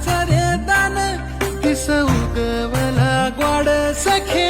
रे दान दिस उगवला गोड सखे